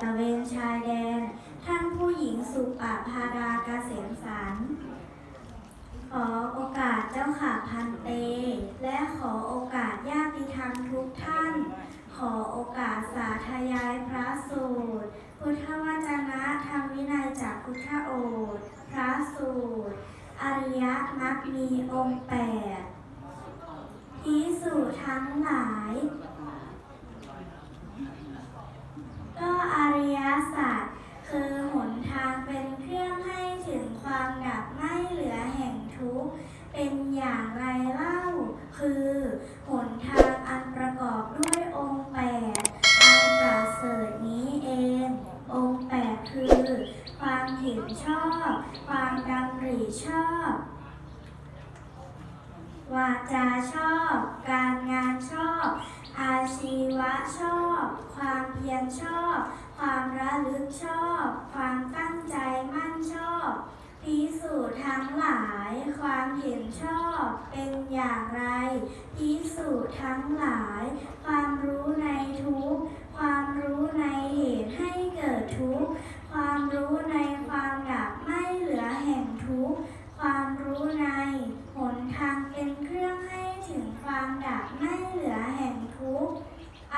ตระเวนชายแดน ท่านผู้หญิงสุปภาราเกษมสันขอโอกาสเจ้าขาพันเต และขอโอกาสญาติธรรมทุกท่าน ขอโอกาสสาธยายพระสูตร พุทธวจนะธรรมวินัยจากพุทธโอษพระสูตร อริยมรรคมีองค์แปดพิสูจทั้งหลาย ก็ อริยศาสัจคือหนทางเป็นเครื่องให้ถึงความดับไม่เหลือแห่งทุกข์เป็นอย่างไรเล่า คือหนทางอันประกอบด้วยองค์แปดอันประเสริฐนี้เอง องค์แปดคือ ความเห็นชอบ ความดำริชอบ วาจาชอบ การงานชอบ อาชีวะชอบ ความเพียรชอบ ความระลึกชอบ ความตั้งใจมั่นชอบพิสูจน์ทั้งหลายความเห็นชอบเป็นอย่างไรพิสูจน์ทั้งหลาย ความรู้ในทุกความรู้ในเหตุให้เกิดทุกข์ ความรู้ในความดับไม่เหลือแห่งทุกข์ ความรู้ในหนทางเป็นเครื่องให้ถึงความดับไม่เหลือแห่งทุกข์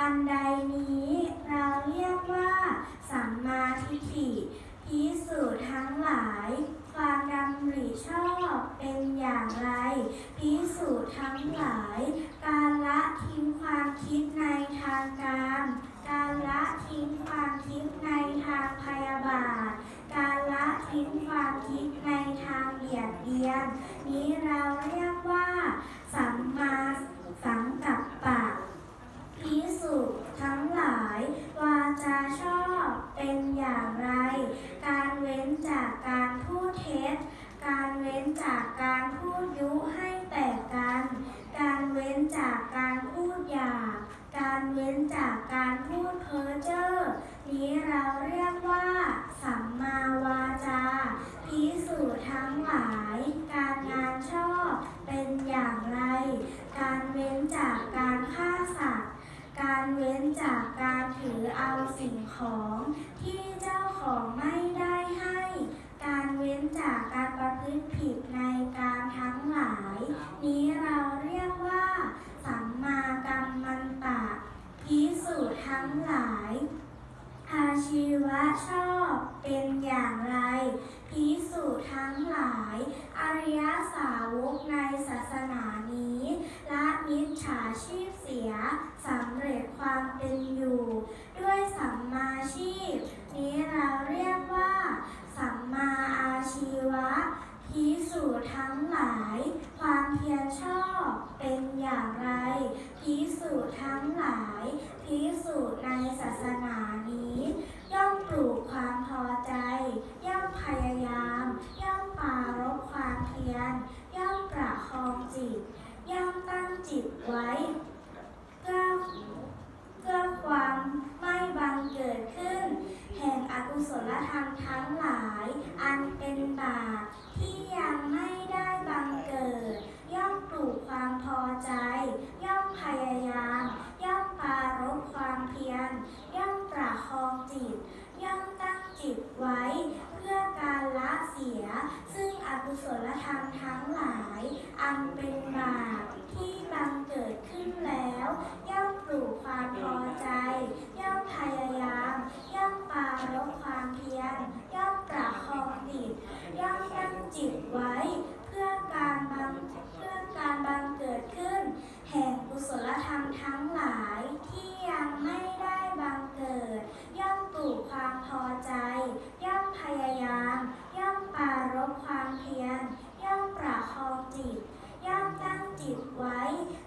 อันใดนี้ เราเรียกว่า สัมมาทิฏฐิพิสูจน์ทั้งหลาย ความดำริชอบเป็นอย่างไรพิสูจน์ทั้งหลาย การละทิ้งความคิดในทางการ การละทิ้งความคิดในทางพยาบาท การละทิ้งความคิดในทางเบียดเบียน นี้เราเรียกว่า สัมมาสังกัปปะ พิสุทั้งหลาย วาจาชอบเป็นอย่างไร การเว้นจากการพูดเท็จ การเว้นจากการพูดยุให้แตกกัน การเว้นจากการพูดหยาบการเว้นจากการพูดเพ้อเจ้อ นี้เราเรียกว่า สัมมาวาจาพิสูจทั้งหลาย การงานชอบเป็นอย่างไร การเว้นจากการฆ่าสัตว์ การเว้นจากการถือเอาสิ่งของที่เจ้าของไม่ได้ให้ การเว้นจากการประพฤติผิดในการทั้งหลาย นี้เราเรียกว่า สัมมากัมมันตะพิสูจน์ ทั้งหลาย อาชีวะชอบเป็นอย่างไร พิสูทั้งหลาย อริยสาวกในศาสนานี้ละมิจฉาชีพเสียสำเร็จความเป็นอยู่ ด้วยสัมมาชีพ นี้เราเรียกว่า สัมมาอาชีวะพิสูทั้งหลาย ความเพียรชอบเป็นอย่างไร พิสูจน์ทั้งหลายพิสูจน์ในศาสนานี้ ย่อมปลูกความพอใจ ย่อมพยายาม ย่อมปรารบความเพียร ย่อมประคองจิต ย่อมตั้งจิตไว้เพื่อเพื่อความไม่บังเกิดขึ้น แห่งอกุศลธรรมทั้งหลาย อันเป็นบาปที่ยังไม่ได้บังเกิด ย่อมปลูกความพอ ใจ ย่อมพยายาม ย่อมปรารบความเพียร ย่อมประคองจิต ย่อมตั้งจิตไว้ เพื่อการละเสีย ซึ่งอกุศลธรรมทั้งหลาย อันเป็นบาปที่บังเกิดขึ้นแล้ว ย่อมปลูกความพอใจ ย่อมพยายาม ย่อมปรารบความเพียร ย่อมประคองจิต ย่อมตั้งจิตไว้ เพื่อการบังเพื่อการบังเกิดขึ้น แห่งกุ ศลธรรมทั้งหลายที่ยังไม่ได้บังเกิด ย่อมปลูกความพอใจ ย่อมพยายาม ย่อมปรารบความเพียร ย่อมประคองจิต ย่อมตั้งจิตไว้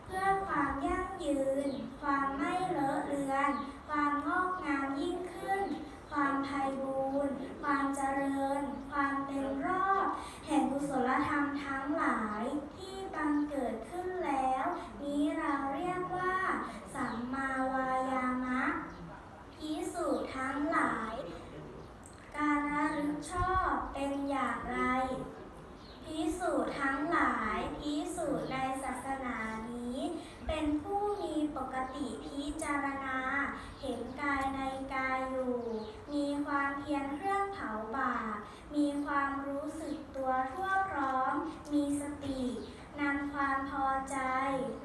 เพื่อความยั่งยืน ความไม่เลอะเลือน ความงอกงามยิ่งขึ้น ความไพบูรณ์ความเจริญ ความเป็นรอบ แห่งกุศลธรรมทั้งหลายที่ บังเกิดขึ้นแล้ว นี้เราเรียกว่า สัมมาวายามะพิสูจทั้งหลาย การระลึกชอบเป็นอย่างไรพิสูจทั้งหลายพิสูจในศาสนานี้ เป็นผู้มีปกติพิจารณา เห็นกายในกายอยู่ มีความเพียรเครื่องเผาบาปมีความรู้สึกตัวทั่วพร้อม มี ความพอใจ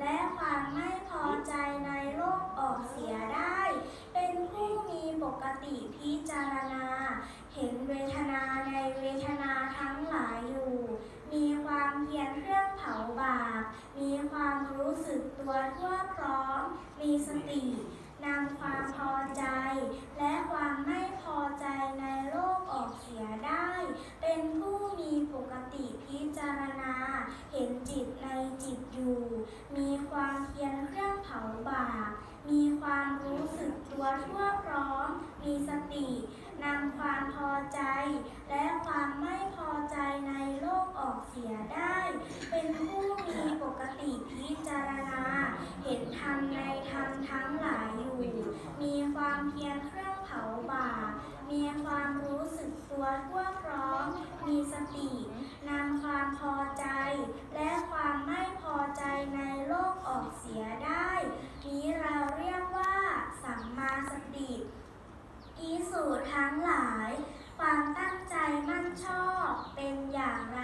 และความไม่พอใจในโลกออกเสียได้ เป็นผู้มีปกติพิจารณา เห็นเวทนาในเวทนาทั้งหลายอยู่ มีความเพียรเครื่องเผาบาป มีความรู้สึกตัวทั่วพร้อม มีสตินำความพอใจ และความไม่พอใจ สียได้ เป็นผู้มีปกติพิจารณา เห็นจิตในจิตอยู่ มีความเพียรเครื่องเผาบาปมีความรู้สึกตัวทั่วพร้อม มีสตินำความพอใจ และความไม่พอใจในโลกออกเสียได้ เป็นผู้มีปกติพิจารณา เห็นธรรมในธรรมทั้งหลายอยู่ มีความเพียรเครื่องเผาบาปมีความรู้ สึกตัวทั่วพร้อม มีสตินำความพอใจ และความไม่พอใจในโลกออกเสียได้ นี้เราเรียกว่าสัมมาสติพิสูทั้งหลาย ความตั้งใจมั่นชอบเป็นอย่างไร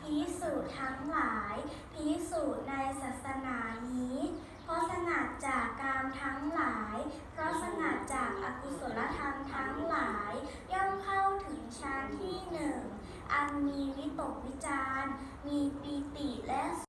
พิสูจทั้งหลายพิสูจในศาสนานี้ เพราะสงัดจากกามทั้งหลาย เพราะสงัดจากอากุศลธรรมทั้งหลาย ย่อมเข้าถึงฌานที่หนึ่ง อันมีวิตกวิจารมีปีติและ